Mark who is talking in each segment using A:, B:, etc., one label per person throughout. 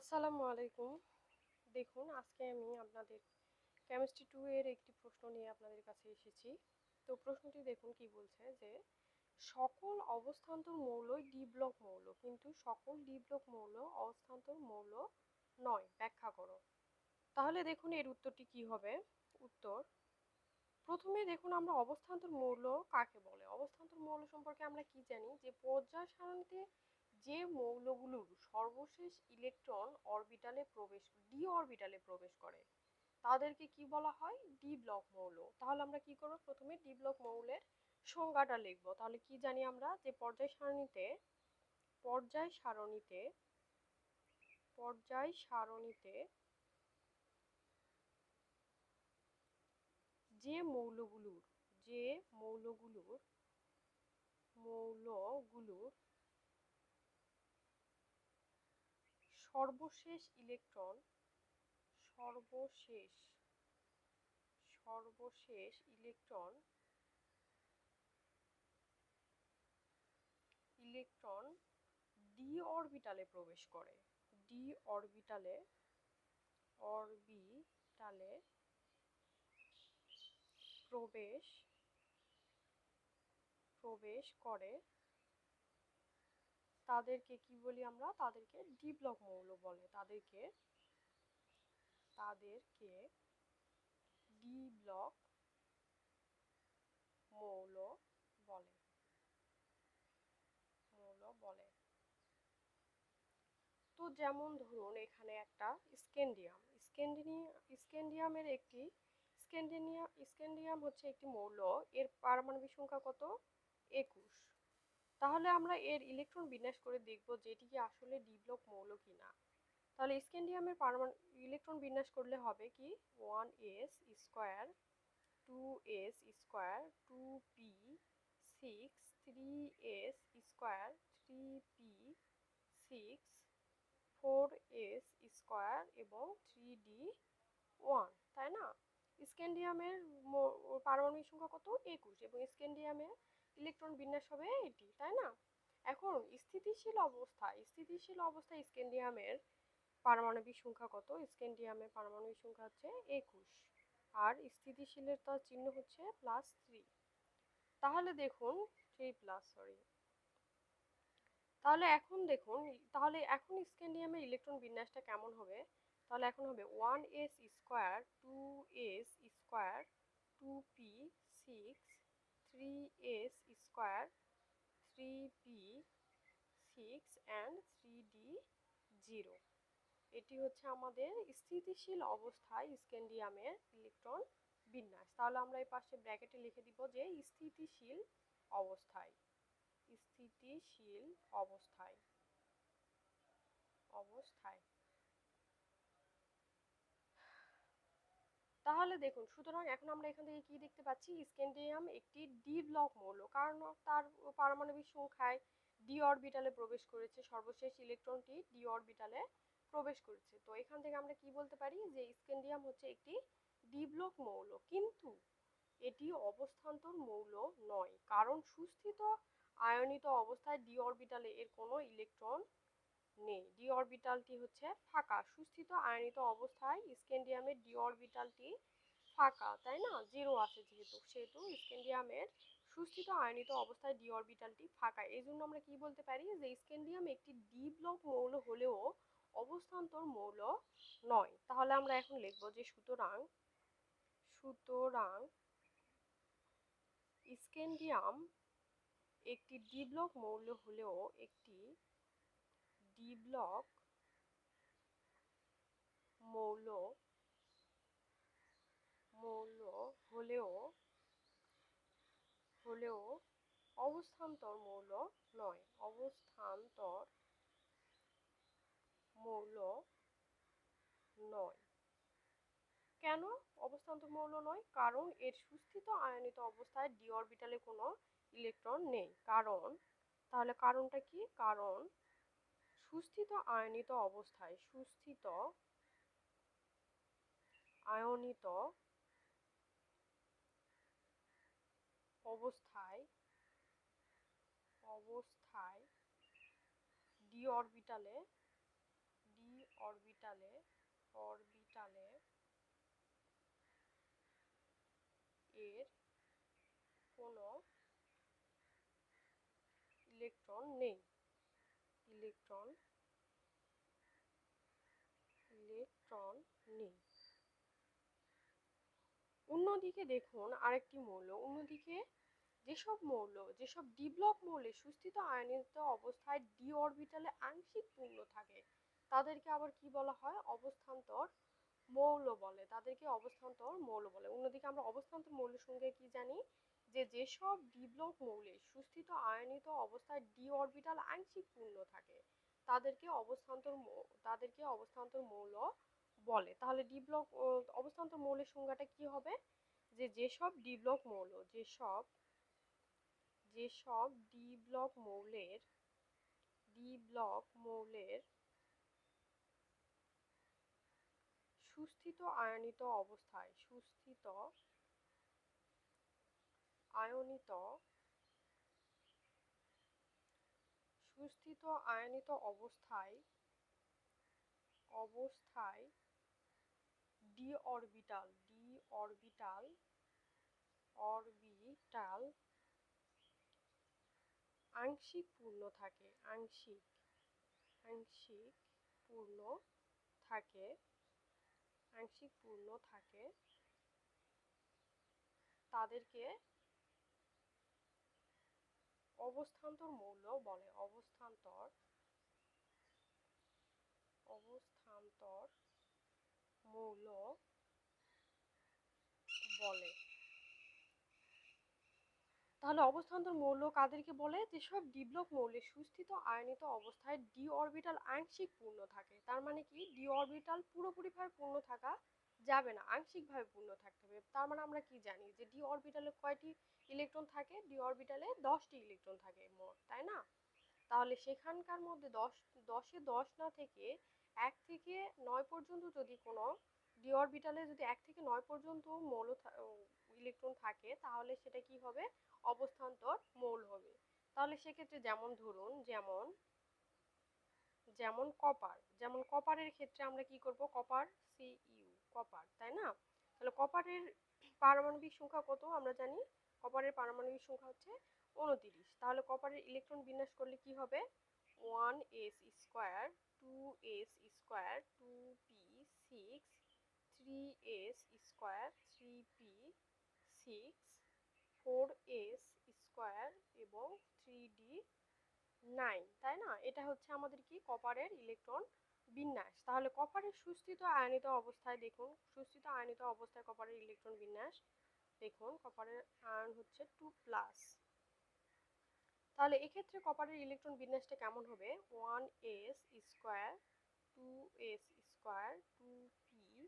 A: আসসালামু আলাইকুম। দেখুন, আজকে আমি আপনাদের কেমিস্ট্রি টু এর একটি প্রশ্ন নিয়ে আপনাদের কাছে এসেছি। তো প্রশ্নটি দেখুন কি বলছে যে, সকল অবস্থান্তর মৌল ডি ব্লক মৌল, কিন্তু সকল ডি ব্লক মৌল অবস্থান্তর মৌল নয়। ব্যাখ্যা করো। তাহলে দেখুন এর উত্তরটি কি হবে? উত্তর, প্রথমে দেখুন আমরা অবস্থান্তর মৌল কাকে বলে? অবস্থান্তর মৌল সম্পর্কে আমরা কি জানি? যে পর্যায় সারণীতে যে মৌলগুলোর সর্বশেষ ইলেকট্রন অরবিটালে প্রবেশ, ডি অরবিটালে প্রবেশ করে, তাদেরকে কি বলা হয়? ডি ব্লক মৌল। তাহলে আমরা কি করব? প্রথমে ডি ব্লক মৌলের সংজ্ঞাটা লিখব। তাহলে কি জানি আমরা? যে পর্যায় সারণীতে পর্যায় সারণীতে পর্যায় সারণীতে যে মৌলগুলোর যে মৌলগুলোর মৌলগুলোর সর্বশেষ ইলেকট্রন সর্বশেষ সর্বশেষ ইলেকট্রন ইলেকট্রন ডি অরবিটালে প্রবেশ করে। ডি অরবিটালে অরবিটালে প্রবেশ প্রবেশ করে তাদেরকে কি বলি আমরা? তাদেরকে ডি ব্লক মৌল বলে। তাদেরকে তাদেরকে ডি ব্লক মৌল বলে। মৌল বলে। তো যেমন ধরুন এখানে একটা স্ক্যান্ডিয়াম স্ক্যান্ডিনিয়া স্ক্যান্ডিয়ামের একটি স্ক্যান্ডিনিয়া স্ক্যান্ডিয়াম হচ্ছে একটি মৌল। এর পারমাণবিক সংখ্যা কত? একুশ। তাহলে আমরা এর ইলেকট্রন বিন্যাস করে দেখব যে এটি কি আসলে ডি ব্লক মৌল কিনা। তাহলে স্ক্যান্ডিয়ামের পারমাণু ইলেকট্রন বিন্যাস করলে হবে কি? One s square two s square two p six three s square three p six four s square এবং থ্রি ডি ওয়ান তাই না? স্ক্যান্ডিয়ামের পারমাণবিক সংখ্যা কত? একুশ এবং স্ক্যান্ডিয়ামের ইলেকট্রন বিন্যাস হবে এটি, তাই না? এখন স্থিতিশীল অবস্থা, স্থিতিশীল অবস্থায় স্ক্যান্ডিয়ামের পারমাণবিক সংখ্যা কত? স্ক্যান্ডিয়ামের পারমাণবিক সংখ্যা হচ্ছে একুশ, আর স্থিতিশীলের তার চিহ্ন হচ্ছে প্লাস থ্রি তাহলে দেখুন থ্রি প্লাস সরি তাহলে এখন দেখুন, তাহলে এখন স্ক্যান্ডিয়ামের ইলেকট্রন বিন্যাসটা কেমন হবে? তাহলে এখন হবে one s square two s square two p six three s square three p six and three d zero এটি হচ্ছে আমাদের স্থিতিশীল অবস্থায় স্ক্যান্ডিয়ামের ইলেকট্রন বিন্যাস। তাহলে আমরা এই পাশে ব্র্যাকেটে লিখে দিব যে স্থিতিশীল অবস্থায়। স্থিতিশীল অবস্থায়। অবস্থায়। তাহলে দেখুন, সুতরাং এখন আমরা এখান থেকে কি দেখতে পাচ্ছি? স্ক্যান্ডিয়াম একটি ডি ব্লক মৌল। কারণ তার পারমাণবিক সংখ্যায় ডি অরবিটালে প্রবেশ করেছে। সর্বশেষ ইলেকট্রনটি ডি অরবিটালে প্রবেশ করেছে। তো এখান থেকে আমরা কি বলতে পারি? যে স্ক্যান্ডিয়াম হচ্ছে একটি ডি ব্লক মৌল। কিন্তু এটি অবস্থান্তর মৌল নয়। কারণ সুস্থিত আয়নিত অবস্থায় ডি অরবিটালে এর কোনো ইলেকট্রন নেই। ডি অরবিটালটি হচ্ছে ফাঁকা, সুস্থিত আয়নিত অবস্থায় স্ক্যান্ডিয়ামের ডি অরবিটালটি ফাঁকা, তাই না? জিরো আছে যেহেতু, সেহেতু স্ক্যান্ডিয়ামের সুস্থিত আয়নিত অবস্থায় ডি অরবিটালটি ফাঁকা। এই জন্য আমরা কি বলতে পারি? যে স্ক্যান্ডিয়াম একটি ডি ব্লক মৌল হলেও অবস্থান্তর মৌল নয়। তাহলে আমরা এখন লিখব যে সুতরাং সুতরাং স্ক্যান্ডিয়াম একটি ডি ব্লক মৌল হলেও একটি ডি ব্লক মৌল মৌল হলেও হলেও অবস্থান্তর মৌল নয়। অবস্থান্তর মৌল নয়। কেন অবস্থান্তর মৌল নয়? কারণ এর সুস্থিত আয়নিত অবস্থায় ডি অরবিটালে কোনো ইলেকট্রন নেই। কারণ, তাহলে কারণটা কি? কারণ সুস্থিত আয়নিত অবস্থায়, সুস্থিত আয়নিত অবস্থায় অবস্থায় ডি অরবিটালে ডি অরবিটালে অরবিটালে এর কোনো ইলেকট্রন নেই। ইলেকট্রন ইলেকট্রন নেই। অন্যদিকে দেখুন আরেকটি মৌল। অন্যদিকে যেসব মৌল, যেসব ডি মৌলে সুস্থিত আয়নিত অবস্থায় ডি অরবিটালে আংশিক পূর্ণ থাকে, তাদেরকে আবার কি বলা হয়? অবস্থান্তর মৌল বলে। তাদেরকে অবস্থান্তর মৌল বলে। অন্যদিকে আমরা অবস্থান্তর মৌলের সঙ্গে কি জানি? যে যেসব ডি ব্লক মৌলে সুস্থিত, আয়নিত অবস্থায় ডি অরবিটাল আংশিক পূর্ণ থাকে, তাদেরকে অবস্থান্তর তাদেরকে অবস্থান্তর মৌল বলে। তাহলে ডি ব্লক অবস্থান্তর মৌলের সংজ্ঞাটা কি হবে? যে যেসব ডি ব্লক মৌল, যেসব যেসব ডি মৌলের ডি ব্লক মৌলের সুস্থিত, আয়নিত অবস্থায়, সুস্থিত আয়নিত, সুস্থিত আয়নিত অবস্থায় অবস্থায় d orbital d orbital orbital আংশিক পূর্ণ থাকে, আংশিক আংশিক পূর্ণ থাকে, আংশিক পূর্ণ থাকে। তাদেরকে অবস্থান্তর মৌল বলে অবস্থান্তর অবস্থান্তর মৌল বলে। তাহলে অবস্থান্তর মৌল কাদেরকে বলে? যেসব ডিব্লক মৌলে সুস্থিত আয়নিত অবস্থায় ডি অরবিটাল আংশিক পূর্ণ থাকে। তার মানে কি? ডি অরবিটাল পুরোপুরিভাবে পূর্ণ থাকা যাবে না, আংশিকভাবে পূর্ণ থাকতে হবে। তার মানে আমরা কি জানি যে ডি অরবিটালে কয়টি ইলেকট্রন থাকে? ডি অরবিটালে দশটি ইলেকট্রন থাকে মোট, তাই না? তাহলে সেখানকার মধ্যে দশ, দশে দশ না থেকে এক থেকে নয় পর্যন্ত যদি কোনো ডি অরবিটালে যদি এক থেকে নয় পর্যন্ত মৌল ইলেকট্রন থাকে, তাহলে সেটা কি হবে? অবস্থান্তর মৌল হবে। তাহলে সেক্ষেত্রে যেমন ধরুন, যেমন যেমন কপার যেমন কপারের ক্ষেত্রে আমরা কি করব? কপার সি ইউ কপার, তাই না? তাহলে কপারের পারমাণবিক সংখ্যা কত? আমরা জানি কপারের পারমাণবিক সংখ্যা হচ্ছে উনতিরিশ। তাহলে কপারের ইলেকট্রন বিন্যাস করলে কি হবে? One s square two s square two p six three s square three p six four s square এবং থ্রি ডি নাইন তাই না? এটা হচ্ছে আমাদের কি? কপারের ইলেকট্রন বিন্যাস। তাহলে কপারের সুস্থিত আয়নিত অবস্থায় দেখুন। সুস্থিত আয়নিত অবস্থায় কপারের ইলেকট্রন বিন্যাস দেখুন। কপারের আয়ন হচ্ছে টু প্লাস তাহলে এক্ষেত্রে কপারের ইলেকট্রন বিন্যাসটা কেমন হবে? One s square two s square two p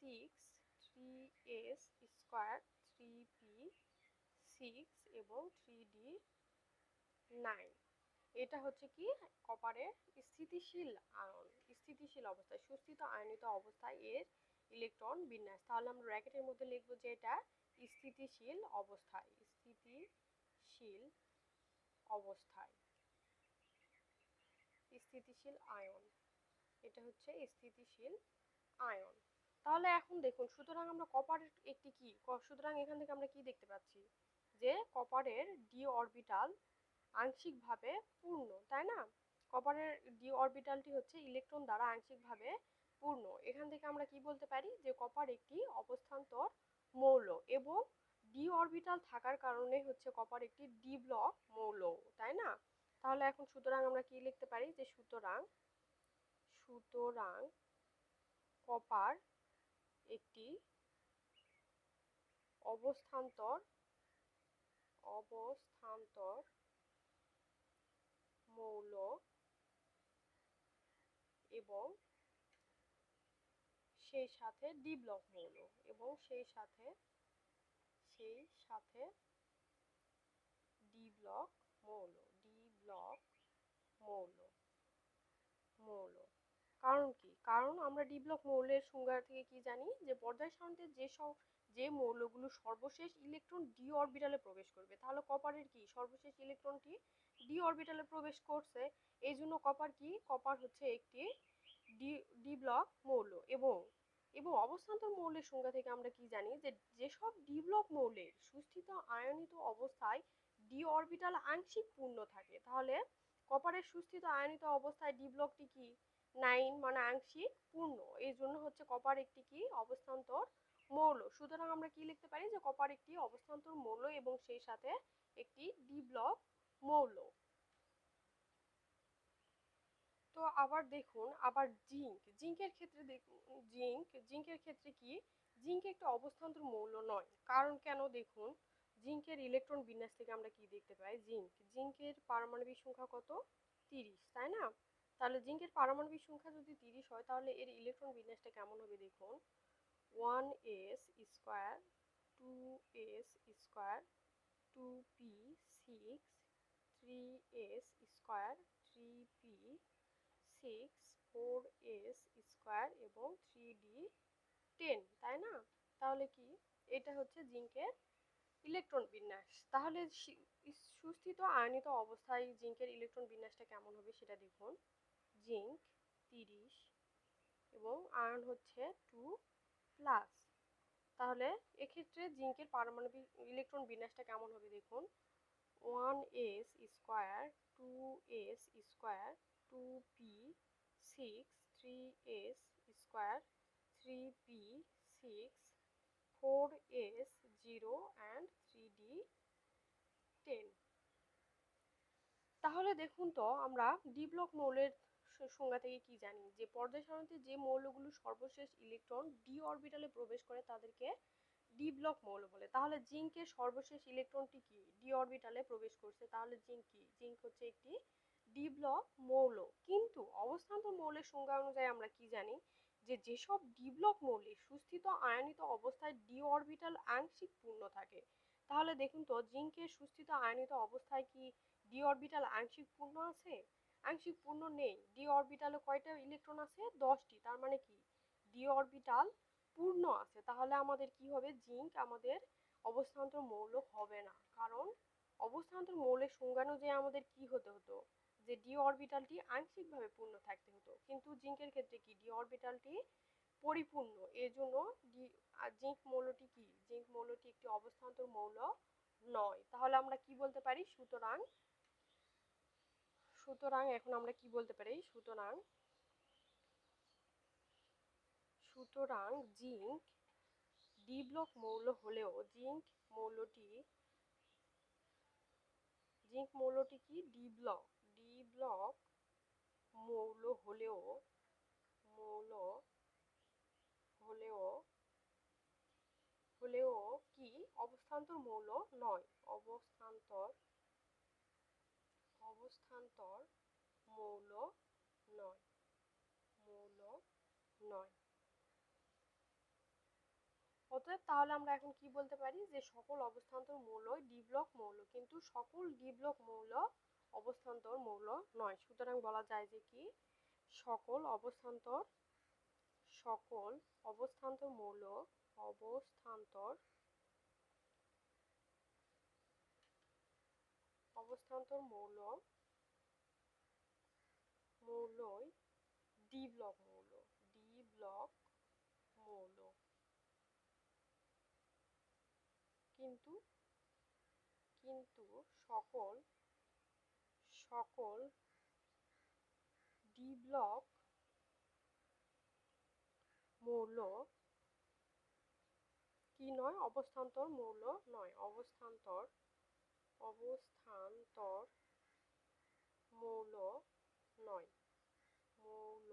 A: six three s square three p six এবং থ্রি ডি নাইন এটা হচ্ছে কি? কপারের স্থিতিশীল আয়ন, স্থিতিশীল অবস্থায় সুস্থিত আয়নিত অবস্থায় এর ইলেকট্রন বিন্যাস। তাহলে আমরা র্যাকেটের মধ্যে লিখব যে এটা স্থিতিশীল অবস্থায় স্থিতিশীল অবস্থায়। স্থিতিশীল আয়ন, এটা হচ্ছে স্থিতিশীল আয়ন। তাহলে এখন দেখুন, সুতরাং আমরা কপারের একটি কি? সুতরাং এখান থেকে আমরা কি দেখতে পাচ্ছি? যে কপারের ডি অরবিটাল আংশিকভাবে পূর্ণ, তাই না? কপারের ডি অরবিটালটি হচ্ছে ইলেকট্রন দ্বারা আংশিকভাবে পূর্ণ। এখান থেকে আমরা কি বলতে পারি? যে কপার একটি অবস্থান্তর মৌল এবং ডি অরবিটাল থাকার কারণে হচ্ছে কপার একটি ডি ব্লক মৌল, তাই না? তাহলে এখন সুতরাং আমরা কি লিখতে পারি? যে সুতরাং সুতরাং কপার একটি অবস্থান্তর অবস্থান্তর মৌল এবং সেই সাথে ডি ব্লক মৌল এবং সেই সাথে সেই সাথে ডি ব্লক মৌল ডি ব্লক মৌল মৌল। কারণ কি? কারণ আমরা ডি ব্লক মৌলের সংজ্ঞা থেকে কি জানি? যে পর্যায় সারণীতে যে সব, যে মৌলগুলো সর্বশেষ ইলেকট্রন ডি অরবিটালে প্রবেশ করবে, তাহলে কপারের কি? সর্বশেষ ইলেকট্রনটি ডি অরবিটালে প্রবেশ করছে, এই জন্য কপার কি? কপার হচ্ছে একটি ডি ডি ব্লক মৌল এবং এবং অবস্থান্তর মৌলের সংজ্ঞা থেকে আমরা কি জানি যে যেসব ডি ব্লক মৌলের সুস্থিত আয়নিত অবস্থায় ডি অরবিটাল আংশিক পূর্ণ থাকে, তাহলে কপারের সুস্থিত আয়নিত অবস্থায় ডি ব্লকটি কি? নাইন মানে আংশিক পূর্ণ, এই জন্য হচ্ছে কপার একটি কি? অবস্থান্তর মৌল। সুতরাং আমরা কি লিখতে পারি? যে কপার একটি অবস্থান্তর মৌল এবং সেই সাথে একটি ডি ব্লক মৌল। তো আবার দেখুন, আবার জিঙ্ক। জিঙ্কের ক্ষেত্রে জিঙ্ক, জিঙ্কের ক্ষেত্রে কি? জিঙ্ক একটা অবস্থান্তর মৌল নয়। কারণ কেন? দেখুন, জিঙ্কের ইলেকট্রন বিন্যাস থেকে আমরা কি দেখতে পাই? জিঙ্ক। জিঙ্কের পারমাণবিক সংখ্যা কত? তিরিশ, তাই না? তাহলে জিঙ্কের পারমাণবিক সংখ্যা যদি তিরিশ হয়, তাহলে এর ইলেকট্রন বিন্যাসটা কেমন হবে দেখুন? One s square, two s square, two p six three s square three p six four s square এবং থ্রি ডি টেন তাই না? তাহলে কি? এটা হচ্ছে জিঙ্কের ইলেকট্রন বিন্যাস। তাহলে সুস্থিত আয়নিত অবস্থায় জিঙ্কের ইলেকট্রন বিন্যাসটা কেমন হবে সেটা দেখুন। জিঙ্ক তিরিশ এবং আয়ন হচ্ছে টু প্লাস। তাহলে এক্ষেত্রে জিঙ্কের পারমাণবিক ইলেকট্রন বিন্যাসটা কেমন হবে দেখুন। One s square two s square two p six three s square three p six four s zero and three d ten তাহলে দেখুন তো আমরা ডি ব্লক মৌলের সংজ্ঞা থেকে কি জানি? যে পর্যায় সারণীতে যে মৌলগুলো সর্বশেষ ইলেকট্রন ডি অরবিটালে প্রবেশ করে তাদেরকে ডি ব্লক মৌল বলে। তাহলে জিঙ্কের সর্বশেষ ইলেকট্রনটি কি? ডি অরবিটালে প্রবেশ করছে। তাহলে জিঙ্ক কি? জিঙ্ক হচ্ছে একটি ডি ব্লক মৌল। কিন্তু অবস্থান্তর মৌলের সংজ্ঞা অনুযায়ী আমরা কি জানি? যে যেসব ডি ব্লক মৌলে সুস্থিত আয়নিত অবস্থায় ডি অরবিটাল আংশিক পূর্ণ থাকে, তাহলে দেখুন তো জিঙ্কের সুস্থিত আয়নিত অবস্থায় কি ডি অরবিটাল আংশিক পূর্ণ আছে? আংশিক পূর্ণ নেই। ডি অরবিটালে কয়টা ইলেকট্রন আছে? দশটি। তার মানে কি? ডি অরবিটাল পূর্ণ আছে, তাহলে আমাদের কি হবে? জিঙ্ক আমাদের অবস্থান্তর মৌল হবে না। কারণ অবস্থান্তর মৌলের সংজ্ঞানুযায়ী আমাদের কি হতে হতো? যে ডি অরবিটালটি আংশিকভাবে পূর্ণ থাকতে হতো। কিন্তু জিঙ্কের ক্ষেত্রে কি? ডি অরবিটালটি পরিপূর্ণ। এর জন্য ডি জিঙ্ক মৌলটি কি? জিঙ্ক মৌলটি একটি অবস্থান্তর মৌল নয়। তাহলে আমরা কি বলতে পারি? সুতরাং সুতরাং এখন আমরা কি বলতে পারি? সুতরাং সুতরাং জিঙ্ক, ডি ব্লক মৌল হলেও জিঙ্ক মৌলটি জিঙ্ক মৌলটি কি? ডি ব্লক ডি ব্লক মৌল হলেও মৌল হলেও হলেও কি? অবস্থান্তর মৌল নয়, অবস্থান্তর অবস্থান্তর মৌল নয় মৌল নয়। অতএব তাহলে আমরা এখন কি বলতে পারি? যে সকল অবস্থান্তর মৌলই ডিব্লক মৌল, কিন্তু সকল ডিব্লক মৌল অবস্থান্তর মৌল নয়। সুতরাং বলা যায় যে কি? সকল অবস্থান্তর সকল অবস্থান্তর মৌল অবস্থান্তর অবস্থান্তর মৌল মৌলই ডি ব্লক মৌল। ডি ব্লক মৌল কিন্তু কিন্তু সকল সকল ডি ব্লক মৌল কি নয়? অবস্থান্তর মৌল নয়। অবস্থান্তর অবস্থান্তর মৌল নয়। মৌল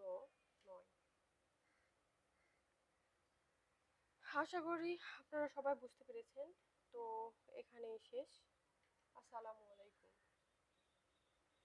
A: নয়। আশা করি আপনারা সবাই বুঝতে পেরেছেন। তো এখানেই শেষ। আসসালামু আলাইকুম।